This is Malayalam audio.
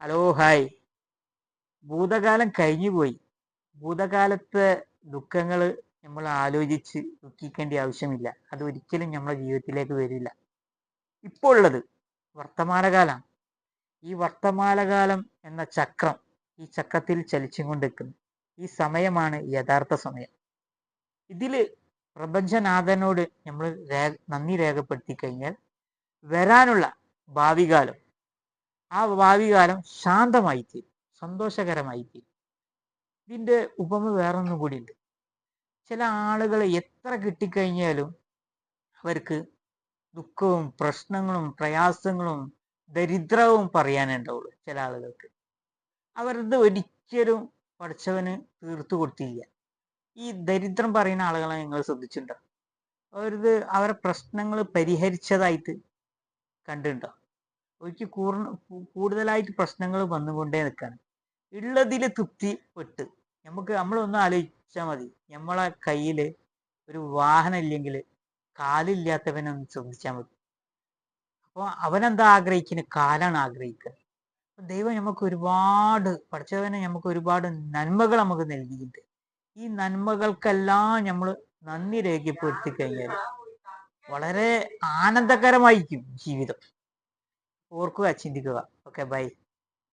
Hello hi. ഭൂതകാലം കഴിഞ്ഞുപോയി ഭൂതകാലത്തെ ദുഃഖങ്ങൾ നമ്മൾ ആലോചിച്ച് ദുഃഖിക്കേണ്ട ആവശ്യമില്ല. അത് ഒരിക്കലും നമ്മുടെ ജീവിതത്തിലേക്ക് വരില്ല. ഇപ്പോൾ ഉള്ളത് വർത്തമാനകാലം. ഈ വർത്തമാനകാലം എന്ന ചക്രം ഈ ചക്രത്തിൽ ചലിച്ചും കൊണ്ടിരിക്കുന്നു ഈ സമയമാണ് യഥാർത്ഥ സമയം. ഇതിൽ പ്രപഞ്ചനാഥനോട് നമ്മൾ രേ നന്ദി രേഖപ്പെടുത്തി കഴിഞ്ഞാൽ വരാനുള്ള ഭാവി കാലം ആ ഭാവി കാലം ശാന്തമായി തീരും സന്തോഷകരമായി തീരും ഇതിന്റെ ഉപമ വേറൊന്നും കൂടി ഉണ്ട് ചില ആളുകൾ എത്ര കിട്ടിക്കഴിഞ്ഞാലും അവർക്ക് ദുഃഖവും പ്രശ്നങ്ങളും പ്രയാസങ്ങളും ദരിദ്രവും പറയാനുണ്ടാവുള്ളൂ ചില ആളുകൾക്ക്. അവരത് ഒരിക്കലും പഠിച്ചവന് തീർത്തു കൊടുത്തില്ല. ഈ ദരിദ്രം പറയുന്ന ആളുകളെ നിങ്ങൾ ശ്രദ്ധിച്ചിട്ടുണ്ടോ? അവരത് അവരുടെ പ്രശ്നങ്ങൾ പരിഹരിച്ചതായിട്ട് കണ്ടിട്ടുണ്ടോ? കൂർ കൂടുതലായിട്ട് പ്രശ്നങ്ങൾ വന്നുകൊണ്ടേ നിൽക്കുകയാണ് ഉള്ളതിൽ തൃപ്തിപ്പെട്ട് നമുക്ക് നമ്മളൊന്ന് ആലോചിച്ചാൽ മതി. നമ്മളെ കയ്യിൽ ഒരു വാഹനം ഇല്ലെങ്കിൽ കാലില്ലാത്തവനൊന്ന് ശ്രദ്ധിച്ചാൽ മതി. അപ്പോൾ അവനെന്താ ആഗ്രഹിക്കുന്നത് കാലാണ് ആഗ്രഹിക്കുന്നത് ദൈവം നമുക്ക് ഒരുപാട് പഠിച്ചവനെ നമുക്ക് ഒരുപാട് നന്മകൾ നമുക്ക് നൽകിയിട്ടുണ്ട്. ഈ നന്മകൾക്കെല്ലാം നമ്മൾ നന്ദി രേഖപ്പെടുത്തി കഴിഞ്ഞാൽ വളരെ ആനന്ദകരമായിരിക്കും ജീവിതം. ഓർക്കുക ചിന്തിക്കുക. Okay bye.